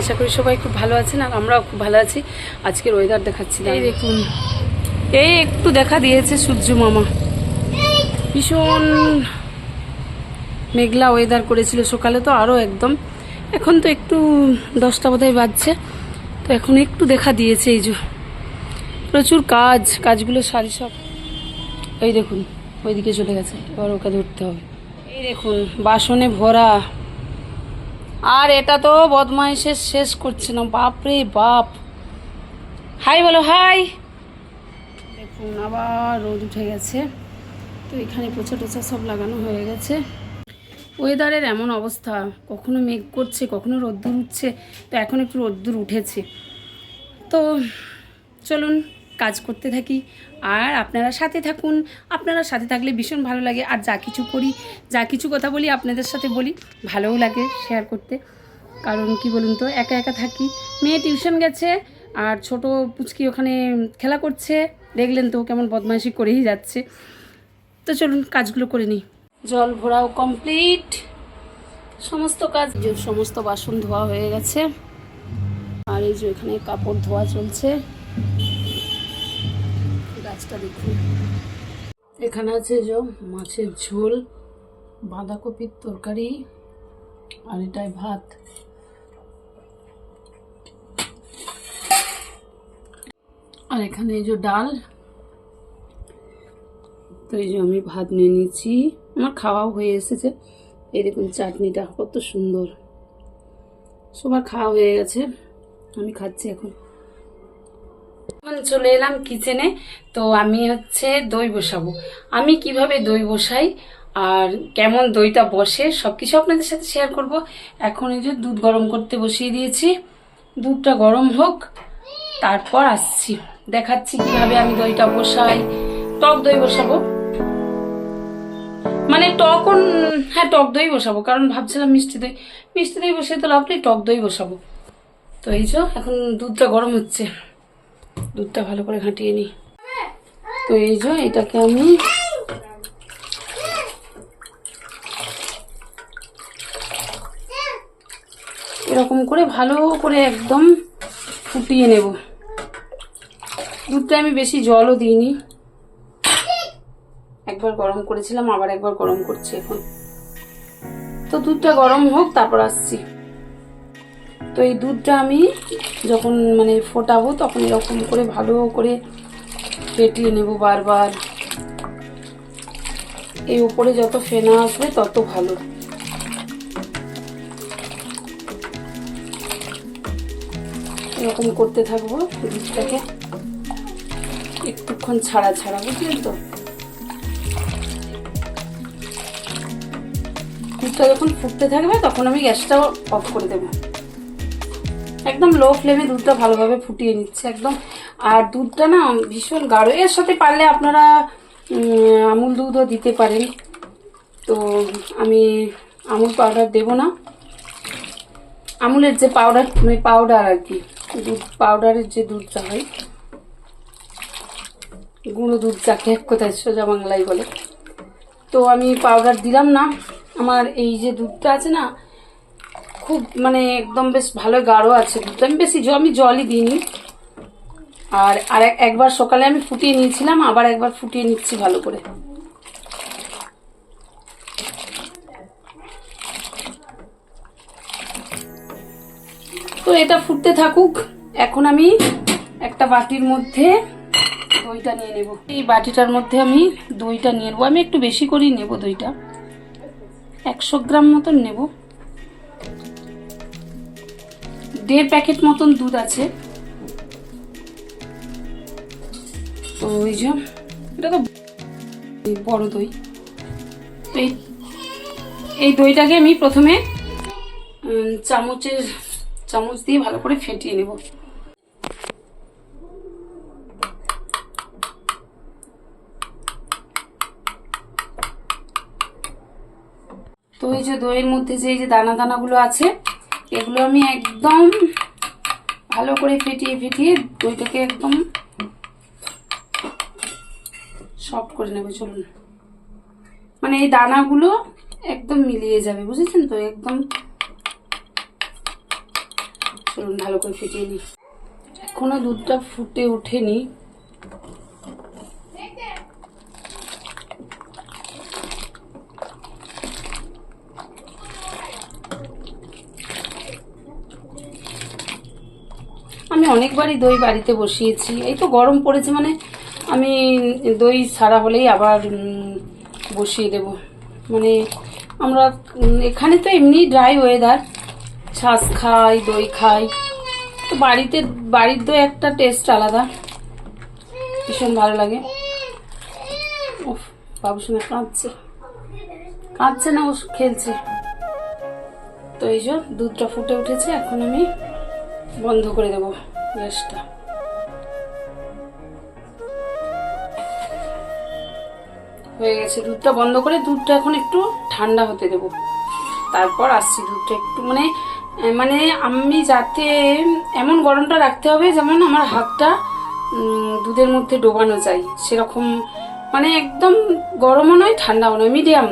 আশা করি সবাই খুব ভালো আছেন আর আমরাও খুব ভালো আছি। আজকের ওয়েদার দেখাচ্ছি এই দেখুন। এই একটু দেখা দিয়েছে সূর্য মামা। ভীষণ মেঘলা ওয়েদার করেছিল সকালে তো আরও একদম। এখন তো একটু দশটা বোধহয় বাজছে। তো এখন একটু দেখা দিয়েছে এই যে। প্রচুর কাজ কাজগুলো সারি সব। এই দেখুন ওইদিকে চলে গেছে। এবার ওকে ধরতে হবে। এই দেখুন বাসনে ভরা। আর এটা তো বদমাইশের শেষ করছে না, বাপরে বাপ। হাই বলো, হাই। দেখুন, আবার রোদ উঠে গেছে। তো এখানে পোছা টোছা সব লাগানো হয়ে গেছে। ওয়েদারের এমন অবস্থা, কখনো মেঘ করছে, কখনো রোদ্দুর উঠছে, তো এখন একটু রোদ্দুর উঠেছে। তো চলুন কাজ করতে থাকি। আর আপনারা সাথে থাকুন। আপনারা সাথে থাকলে ভীষণ ভালো লাগে। আর যা কিছু করি, যা কিছু কথা বলি আপনাদের সাথে বলি, ভালোও লাগে শেয়ার করতে। কারণ কি বলুন তো, একা একা থাকি। মেয়ে টিউশন গেছে, আর ছোট পুচকি ওখানে খেলা করছে। দেখলেন তো কেমন বদমাইশি করেই যাচ্ছে। তো চলুন কাজগুলো করে নিই। জল ভরাও কমপ্লিট সমস্ত কাজ সমস্ত বাসন ধোয়া হয়ে গেছে। আর এই যে এখানে কাপড় ধোয়া চলছে। গাছটা দেখুন। এখানে আছে যে মাছের ঝোল, বাঁধাকপির তরকারি, আর এটাই ভাত। আর এখানে এই যে ডাল। তো এই যে আমি ভাত নিয়ে নিয়েছি আমার খাওয়াও হয়ে এসেছে। দেখুন, চাটনিটা কত সুন্দর। সবার খাওয়া হয়ে গেছে। আমি খাচ্ছি এখন। চলে এলাম কিচেনে তো আমি হচ্ছে দই বসাবো। আমি কীভাবে দই বসাই আর কেমন দইটা বসে সব কিছু আপনাদের সাথে শেয়ার করব। এখন এই যে দুধ গরম করতে বসিয়ে দিয়েছি। দুধটা গরম হোক, তারপর আসছি। দেখাচ্ছি কীভাবে আমি দইটা বসাই। টক দই বসাবো। মানে টক হ্যাঁ টক দই বসাবো, কারণ ভাবছিলাম মিষ্টি দই। মিষ্টি দই বসিয়ে তো লাভ নেই, টক দই বসাবো। তো এই যে, এখন দুধটা গরম হচ্ছে। দুধটা ভালো করে ঘাঁটিয়ে নিই তো এই যে এটাকে আমি এরকম করে ভালো করে একদম ফুটিয়ে নেব। দুধটা আমি বেশি জলও দিইনি। একবার গরম করেছিলাম, আবার একবার গরম করছি এখন। তো দুধটা গরম হোক, তারপর আসছি। তো এই দুধটা আমি যখন মানে ফোটাবো তখন এরকম করে ভালো করে ফেটিয়ে নেব বারবার। এই উপরে যত ফেনা আসবে তত ভালো। এরকম করতে থাকব দুধটাকে। একটুক্ষণ ছাড়া ছাড়া, বুঝলেন তো? দুধটা যখন ফুটতে থাকবে তখন আমি গ্যাসটা অফ করে দেবো। একদম লো ফ্লেমে দুধটা ভালোভাবে ফুটিয়ে নিচ্ছে, একদম। আর দুধটা না ভীষণ গাঢ়। এর সাথে পারলে আপনারা আমুল দুধও দিতে পারেন। তো আমি আমুল পাউডার দেব না। আমুলের যে পাউডার পাউডার আর কি, দুধ পাউডারের যে দুধটা হয়, গুঁড়ো দুধ যাকে এক কোথায় সোজা বাংলায় বলে। তো আমি পাউডার দিলাম না। আমার এই যে দুধটা আছে না খুব মানে একদম বেশ ভালো গাঢ় আছে। দুধটা আমি বেশি আমি জলই দিইনি। আর আর একবার সকালে আমি ফুটিয়ে নিয়েছিলাম, আবার একবার ফুটিয়ে নিচ্ছি ভালো করে। তো এটা ফুটতে থাকুক। এখন আমি একটা বাটির মধ্যে দইটা নিয়ে নেব। এই বাটিটার মধ্যে আমি দইটা নিয়ে নেব। আমি একটু বেশি করেই নেব দইটা। একশো গ্রাম মতন নেব। দেড় প্যাকেট মতন দুধ আছে। তো ওই যে, এটা তো বড় দই। তো এই এই দইটাকে আমি প্রথমে চামচের, চামচ দিয়ে ভালো করে ফেটিয়ে নেব। তো এই যে দইয়ের মধ্যে যে এই যে দানা দানাগুলো আছে এগুলো আমি একদম ভালো করে ফেটিয়ে ফেটিয়ে দইটাকে একদম সফট করে নেবে, চলুন। মানে এই দানাগুলো একদম মিলিয়ে যাবে, বুঝেছেন তো? একদম চলুন, ভালো করে ফিটিয়ে নিই। এখনও দুধটা ফুটে ওঠেনি আমি অনেকবারই দই বাড়িতে বসিয়েছি। এই তো গরম পড়েছে মানে আমি দই ছাড়া হলেই আবার বসিয়ে দেব। মানে আমরা এখানে তো এমনি ড্রাই ওয়েদার ছাঁচ খাই, দই খাই। তো বাড়িতে, বাড়ির দই একটা টেস্ট আলাদা। ভীষণ ভালো লাগে। উফ, বাবু শুনে কাঁদছে। কাঁদছে না ও খেলছে। তো এই যে দুধটা ফুটে উঠেছে, এখন আমি বন্ধ করে দেবো। গ্যাসটা হয়ে গেছে দুধটা বন্ধ করে, দুধটা এখন একটু ঠান্ডা হতে দেব। তারপর আসছি দুধটা একটু মানে মানে আমি যাতে এমন গরমটা রাখতে হবে যেমন আমার হাতটা দুধের মধ্যে ডোবানো যায়, সেরকম মানে একদম গরমও নয়, ঠান্ডাও নয়, মিডিয়াম।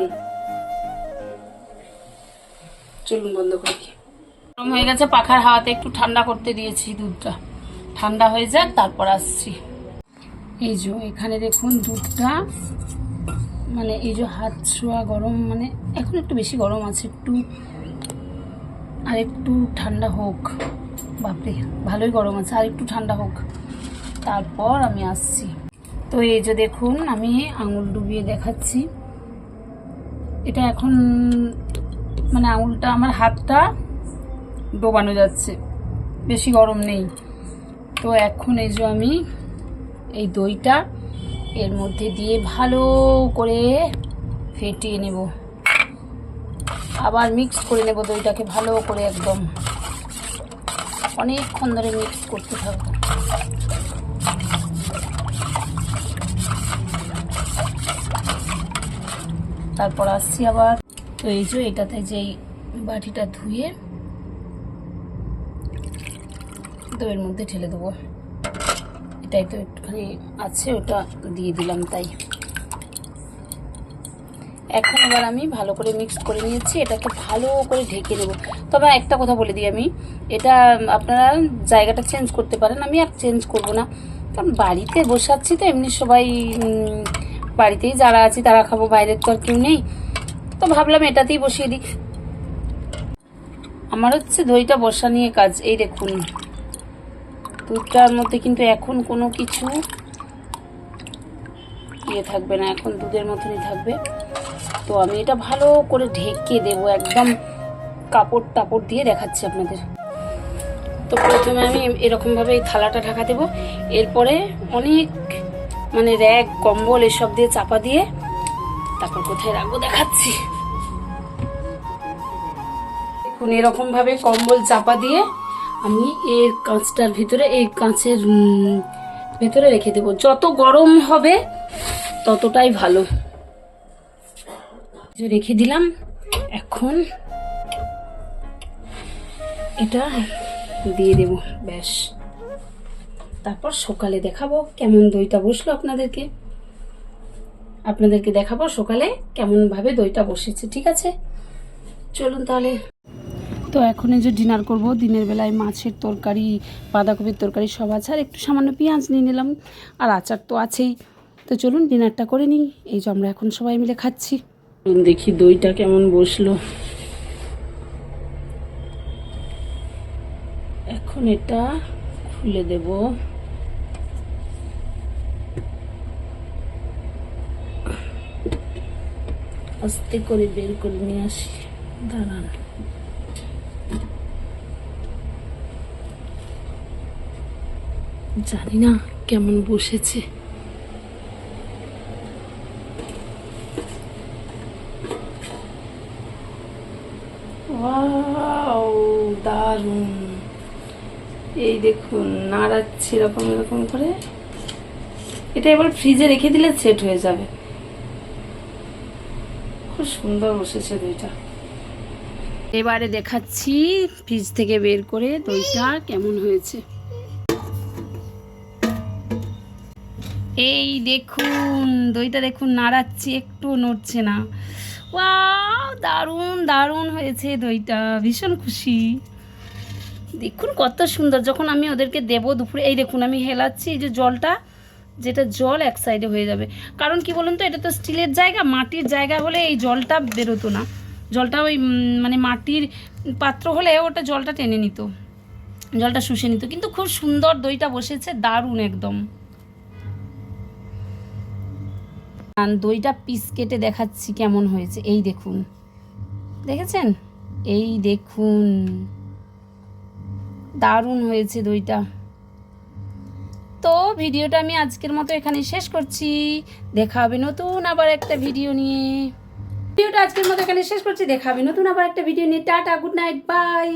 চলুন বন্ধ করে। গরম হয়ে গেছে, পাখার হাওয়াতে একটু ঠান্ডা করতে দিয়েছি দুধটা। ঠান্ডা হয়ে যাক, তারপর আসছি। এই যে এখানে দেখুন দুধটা মানে এই যে হাত ছোঁয়া গরম মানে এখন একটু বেশি গরম আছে, একটু আর একটু ঠান্ডা হোক। বাপরে, ভালোই গরম আছে, আর একটু ঠান্ডা হোক। তারপর আমি আসছি। তো এই যে দেখুন, আমি আঙুল ডুবিয়ে দেখাচ্ছি। এটা এখন মানে আঙুলটা, আমার হাতটা ডোবানো যাচ্ছে। বেশি গরম নেই। তো এখন এই যে আমি এই দইটা এর মধ্যে দিয়ে ভালো করে ফেটিয়ে নেব। আবার মিক্স করে নেব দইটাকে ভালো করে একদম। অনেকক্ষণ ধরে মিক্স করতে থাকব। তারপর আসছি আবার। তো এই যে এটাতে যেই বাটিটা ধুয়ে দইয়ের মধ্যে ঢেলে দেবো। এটাই তো একটুখানি আছে, ওটা দিয়ে দিলাম তাই। এখন আবার আমি ভালো করে মিক্স করে নিয়েছি, এটাকে ভালো করে ঢেকে দেবো তবে একটা কথা বলে দিই আমি, এটা আপনারা জায়গাটা চেঞ্জ করতে পারেন, আমি আর চেঞ্জ করব না। কারণ বাড়িতে বসে আছি তো, এমনি সবাই বাড়িতেই যারা আছি তারা খাব, বাইরের তো আর কেউ নেই। তো ভাবলাম এটাতেই বসিয়ে দিই। আমার হচ্ছে দইটা বসা নিয়ে কাজ, এই দেখুন। দুধটার মধ্যে কিন্তু এখন কোনো কিছু ইয়ে থাকবে না, এখন দুধের মতনই থাকবে। তো আমি এটা ভালো করে ঢেকে দেব, একদম কাপড় টাপড় দিয়ে দেখাচ্ছি আপনাদের। তো প্রথমে আমি এরকমভাবে এই থালাটা ঢাকা দেবো। এরপরে অনেক মানে র্যাক, কম্বল এসব দিয়ে চাপা দিয়ে তারপর কোথায় রাখব দেখাচ্ছি। দেখুন এরকম ভাবে কম্বল চাপা দিয়ে আমি এর কাঁচটার ভিতরে, এই কাঁচের ভেতরে রেখে দেবো। যত গরম হবে, ততটাই ভালো। রেখে দিলাম, এখন এটা দিয়ে দেব, ব্যাস। তারপর সকালে দেখাবো কেমন দইটা বসল আপনাদেরকে। আপনাদেরকে দেখাবো সকালে কেমন ভাবে দইটা বসেছে, ঠিক আছে? চলুন তাহলে। তো এখন এই যে ডিনার করব, দিনের বেলায় মাছের তরকারি, বাঁধাকপির তরকারি সব আছে, আর একটু সামান্য পেঁয়াজ নিয়ে নিলাম, আর আচার তো আছেই। তো চলুন ডিনারটা করে নিই, এই যে আমরা এখন সবাই মিলে খাচ্ছি। দেখি দইটা কেমন বসল। এখন এটা খুলে দেব। আস্তে করে বের করে নিয়ে আসি। দাঁড়ান। জানি না কেমন বসেছে। এই দেখুন, নাড়াচ্ছি এরকম এরকম করে। এটা এবার ফ্রিজে রেখে দিলে সেট হয়ে যাবে। খুব সুন্দর বসেছে দইটা। এবারে দেখাচ্ছি ফ্রিজ থেকে বের করে দইটা কেমন হয়েছে। এই দেখুন, দইটা দেখুন, নাড়াচ্ছি, একটু নড়ছে না। ওয়াও, দারুণ দারুণ হয়েছে দইটা, ভীষণ খুশি। দেখুন কত সুন্দর, যখন আমি ওদেরকে দেবো দুপুরে, এই দেখুন, আমি হেলাচ্ছি, এই যে জলটা, যেটা জল এক সাইডে হয়ে যাবে। কারণ কি বলুন তো, এটা তো স্টিলের জায়গা, মাটির জায়গা হলে এই জলটা বেরোতো না। জলটা ওই মানে মাটির পাত্র হলে ওটা জলটা টেনে নিত, জলটা শুষে নিত। কিন্তু খুব সুন্দর দইটা বসেছে, দারুণ একদম। দইটা পিস কেটে দেখাচ্ছি কেমন হয়েছে। এই দেখুন। দেখেছেন? এই দেখুন। দারুণ হয়েছে দইটা। তো ভিডিওটা আমি আজকের মতো এখানে শেষ করছি। দেখা হবে নতুন আবার একটা ভিডিও নিয়ে। ভিডিওটা আজকের মতো এখানে শেষ করছি। দেখা হবে নতুন আবার একটা ভিডিও নিয়ে। Tata, good night, bye.